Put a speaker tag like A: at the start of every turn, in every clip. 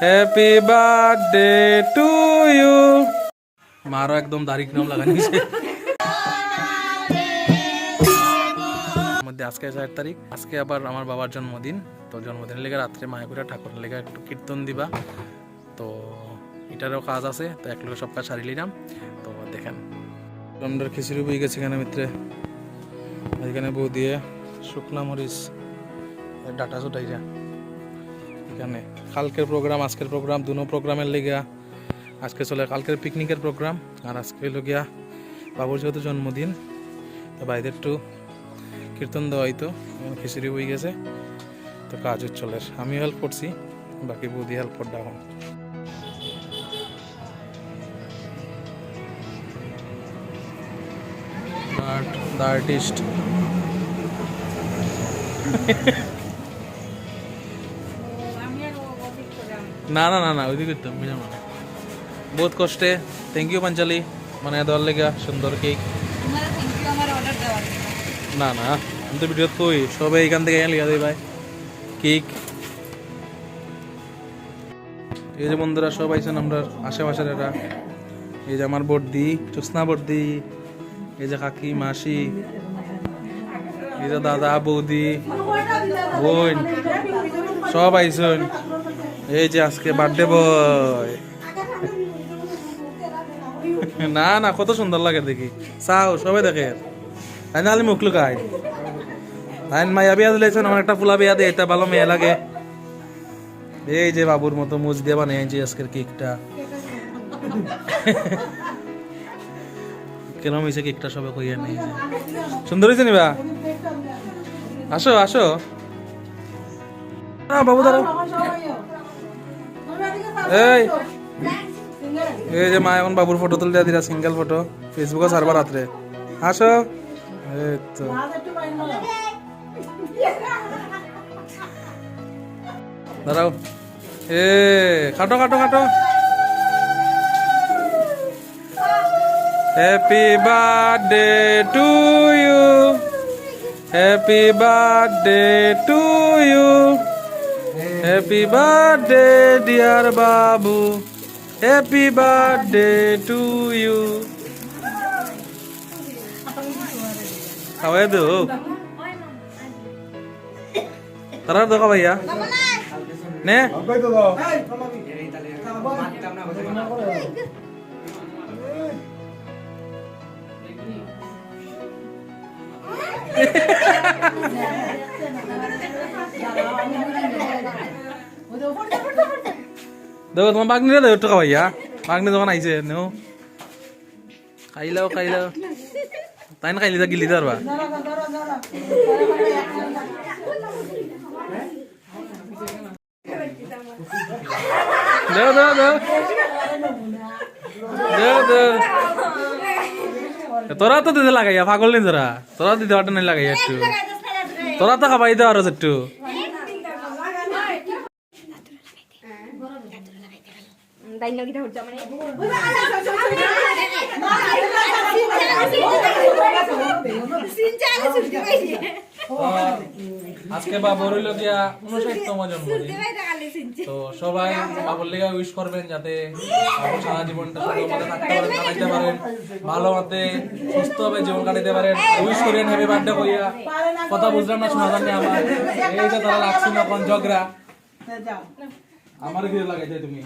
A: Happy birthday to you মারও একদম দাড়ি কিরম লাগানি মধ্যে আজকে চার তারিখ। আজকে আবার আমার বাবার জন্মদিন। তো জন্মদিনের লেগে রাত্রে মায়াপুরা ঠাকুরের লেগে একটু কীর্তন দিবা। তো এটারও কাজ আছে তো এক লোক সব কাজ সারি নিলাম তো দেখেন। আমরা খিচুড়ি বই গেছে এখানে মিত্রে। এখানে বউ দিয়ে শুকনা মরিচ ডাটা চুটাইরা এখানে। কালকের প্রোগ্রাম আজকের প্রোগ্রাম দুনো প্রোগ্রামের লেগে আজকে চলে, কালকের পিকনিকের প্রোগ্রাম আর আজকে হলো গিয়া বাবুর যেহেতু জন্মদিন, তো বাইদের একটু কীর্তন দেওয়া হইতো খিচুড়ি বই গেছে, তো কাজ চলে। আমি হেল্প করছি, বাকি বৌদি হেল্প করতে এখন। But the না না না না ওইদিকে তো বুঝলাম না বহুত কষ্টে। Thank you Panchali. মানে দেওয়ার লেগা সুন্দর কেক না না আমি তো ভিডিও কই সবে এইখান থেকে লিখা দেই ভাই। কেক এই যে বন্ধুরা সব আইছেন আমরা আশেপাশের এরা। এই যে আমার বর্দি জ্যোৎস্না বর্দি। এই যে কাকি মাসি। এই যে দাদা বৌদি। বোন। সব আইসন। এই যে আজকে বার্থডে বয় না না, কত সুন্দর লাগে দেখি। চাও, সবাই দেখে। তাই না মুখ লুকায় তাই মাইয়া বিয়া দিলেছেন, আমার একটা ফুলা বিয়া দিয়ে এটা ভালো মেয়ে লাগে। এই যে বাবুর মতো মুজ দিয়ে বানিয়েছি আজকের কেকটা। কেন হয়েছে কেকটা সবে কইয়া নেই। সুন্দর হয়েছে নিবা আসো আসো। বাবু দাঁড়াও। এই। এই যে মা এখন বাবুর ফটো তুলে দিলা সিঙ্গেল ফটো ফেসবুকে সারবার রাত্রে। আসো। এই তো। দাঁড়াও। এ কাটো কাটো কাটো happy birthday to you happy birthday to you happy birthday dear babu happy birthday to you খাওয়াই দো তারা দেখো ভাইয়া নে দেখো তোমার বাগনিরা দেবো টাকা ভাইয়া বাগনি যখন আইছে নেও খাইলাও খাইলাও। তাই না খাইলি, তা গিলি তারবা দেও দেও দেও। দেও দেও। তোরা তো দিতে লাগাইয়া, পাগল নি তোরা। তোরা দিতে পারতে নাই লাগাইয়া একটু। তোরা তো খাবাই দাও আরও একটু। আজকে বাবুর হইল গিয়া উনষাটতম জন্মদিন। তো সবাই বাবুর লেগে উইশ করবেন যাতে সারা জীবনটা সুন্দর মতো থাকতে পারেন কাটাইতে পারেন ভালো মতে সুস্থ ভাবে জীবন কাটাইতে পারেন উইশ করেন হ্যাপি বার্থডে কইয়া কথা বুঝলাম না, শোনা জানি আমার। এই যে তারা না কোন ঝগড়া। আমার কি লাগাইছে তুমি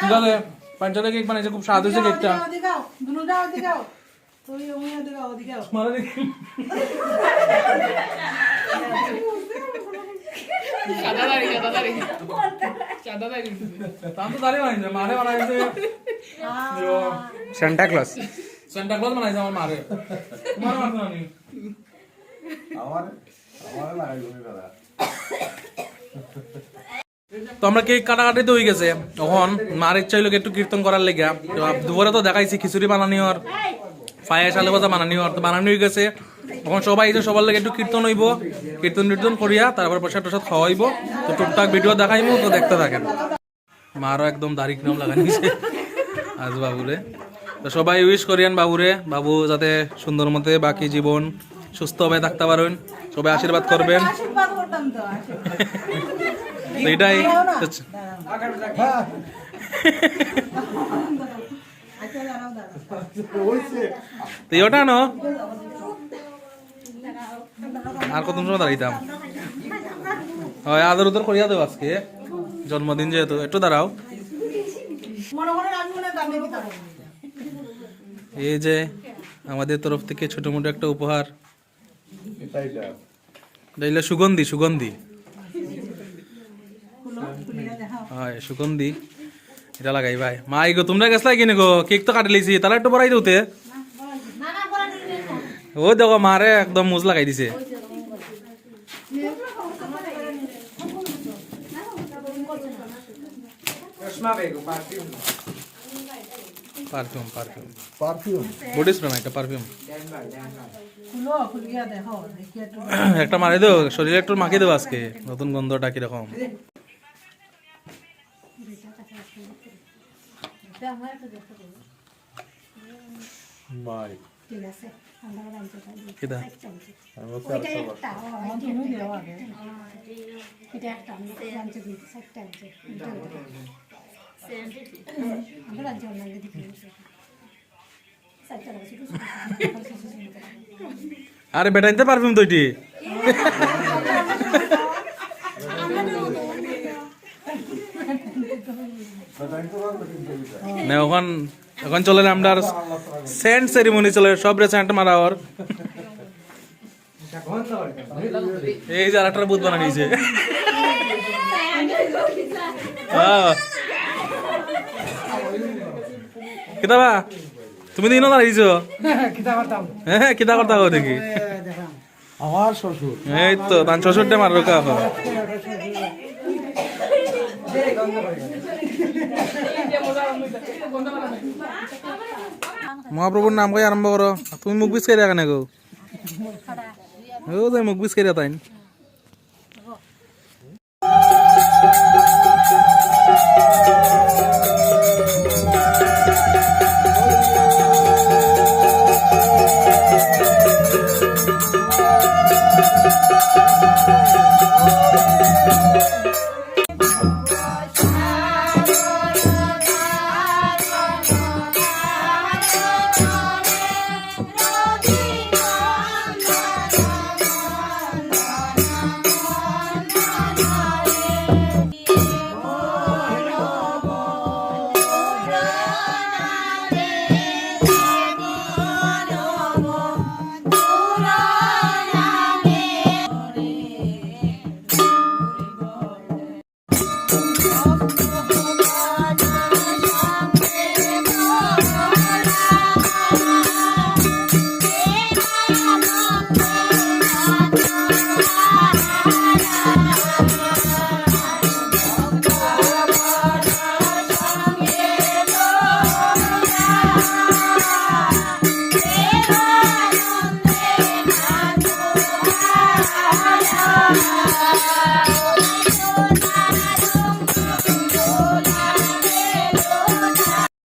A: ঠিক আছে পাঞ্চালে কেক বানাইছে খুব স্বাদ হয়েছে কেকটা মারা দেখি তাম তো দাঁড়িয়ে বানাইছে মারে বানাইছে
B: সান্টা ক্লজ
A: সেন্টা ক্লজ বানাইছে আমার মারে তোমার মারতো না নি? তো আমরা কেক কাটাকাটি তো হয়ে গেছে? তখন মার ইচ্ছা হইল একটু কীর্তন করার লেগে। তো দুপুরে তো দেখাইছি, খিচুড়ি তো বানানি হয়ে গেছে। তখন সবাই সবার লাগে একটু কীর্তন হইব। কীর্তন টীর্তন করিয়া তারপর প্রসাদ টসাদ খাওয়াইব। তো টুকটাক ভিডিও দেখাইবো তো দেখতে থাকেন। মারও একদম দাড়ি আজ বাবুরে। তো সবাই উইশ করিয়েন বাবুরে, বাবু যাতে সুন্দর মতে বাকি জীবন সুস্থভাবে থাকতে পারেন সবাই আশীর্বাদ করবেন। এটাই ওটা নো আর কত সময় দাঁড়াইতাম? হয় আদর উদর করিয়া দেবো আজকে। জন্মদিন যেহেতু একটু দাঁড়াও। এই যে আমাদের তরফ থেকে ছোট মোটো একটা উপহার। এটা সুগন্ধি সুগন্ধি। হয়। সুগন্ধি। এটা লাগাই ভাই। মা গো তোমরা গেছলাই কিনে গো? কেক তো কাটি লিছি। তাহলে একটু বড়াই দিতে। ও দেখো মারে একদম মুজ লাগাই দিছে। Perfume perfume
B: perfume
A: body spray না এটা পারফিউম একটা মারি দেও শরীরে একটু মাখিয়ে দেবো আজকে। নতুন গন্ধটা কীরকম?
B: মাই।
A: কিদা
B: আমি বলছি আরেকটা বার।
A: আরে বেটা নিতে পারফিউম তো এটি? না এখন এখন চলে আমরা সেন্ট সেরিমনি চলে সব রে সেন্ট মারা ওর। এই যে আরেকটা বুধ বানা নিয়েছে। হ্যাঁ। কিতাবা? তুমি দিনও দাঁড়িয়েছো হ্যাঁ কিতা করতা গো দেখি
B: আমার শ্বশুর
A: এই তো তান শ্বশুরটা মারো কা। মহাপ্রভুর নাম কই আরম্ভ করো তুমি মুখ বিষ করিয়া কেন গো ও তুমি মুখ বিষ করিয়া তাই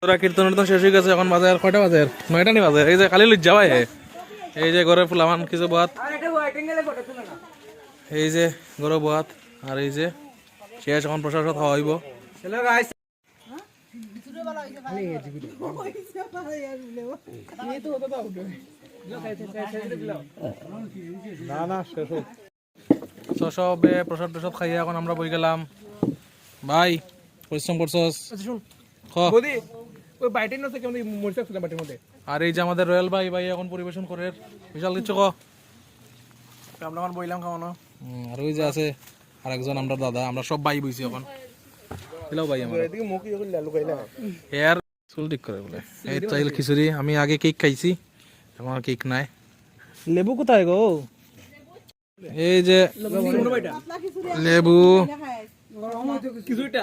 A: তোরা কীর্তন টীর্তন শেষ হয়ে গেছে এখন বাজার কয়টা বাজার নয়টা নি বাজার এই যে কালি লুজ যাওয়াই এই যে ঘরে ফুলামান কিছু বাত এই যে ঘরে বাত আর এই যে শেষ এখন প্রসাদ খাওয়া হইব। সবে প্রসাদ প্রসাদ খাইয়া এখন আমরা বই গেলাম। ভাই পরিশ্রম করছস? খ।
C: বৌদি ওই বাইটের নষ্ট কেমন মরিচা ছিল মধ্যে?
A: আর এই যে আমাদের রয়্যাল ভাই ভাই এখন পরিবেশন করে বিশাল কিছু ক?
C: আমরা এখন বইলাম খাওয়ানো।
A: আর ওই যে আছে আর একজন আমরা দাদা আমরা সব ভাই বইছি এখন। দিলাও ভাই আমার
C: এদিকে মুখ ইয়ে করলে লুকাইলা
A: হেয়ার চুল ঠিক করে বলে। এই চাইল খিচুড়ি আমি আগে কেক খাইছি এখন কেক নাই। লেবু কোথায় গো? এই যে লেবু
C: কিছুটা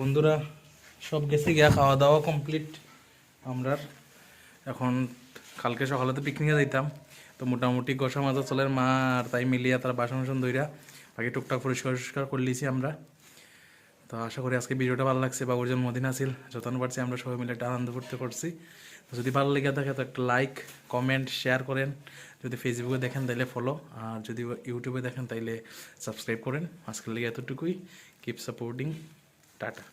A: বন্ধুরা, সব গেছে গিয়া, খাওয়া দাওয়া কমপ্লিট আমরা এখন কালকে সকালে তো পিকনিকে যাইতাম, তো মোটামুটি গোসা মাজা চলের মা আর তাই মিলিয়া তার বাসন বাসন দইরা বাকি টুকটাক পরিষ্কার পরিষ্কার করে লিছি আমরা। তো আশা করি আজকে ভিডিওটা ভালো লাগছে, বাবুর জন্মদিন আসিল। যতন পারছি আমরা সবাই মিলে একটা আনন্দ করতে করছি। তো যদি ভালো লেগে থাকে তো একটা লাইক কমেন্ট শেয়ার করেন। যদি ফেসবুকে দেখেন তাইলে ফলো আর যদি ইউটিউবে দেখেন তাইলে সাবস্ক্রাইব করেন। আজকের লেগে এতটুকুই। Keep supporting tata.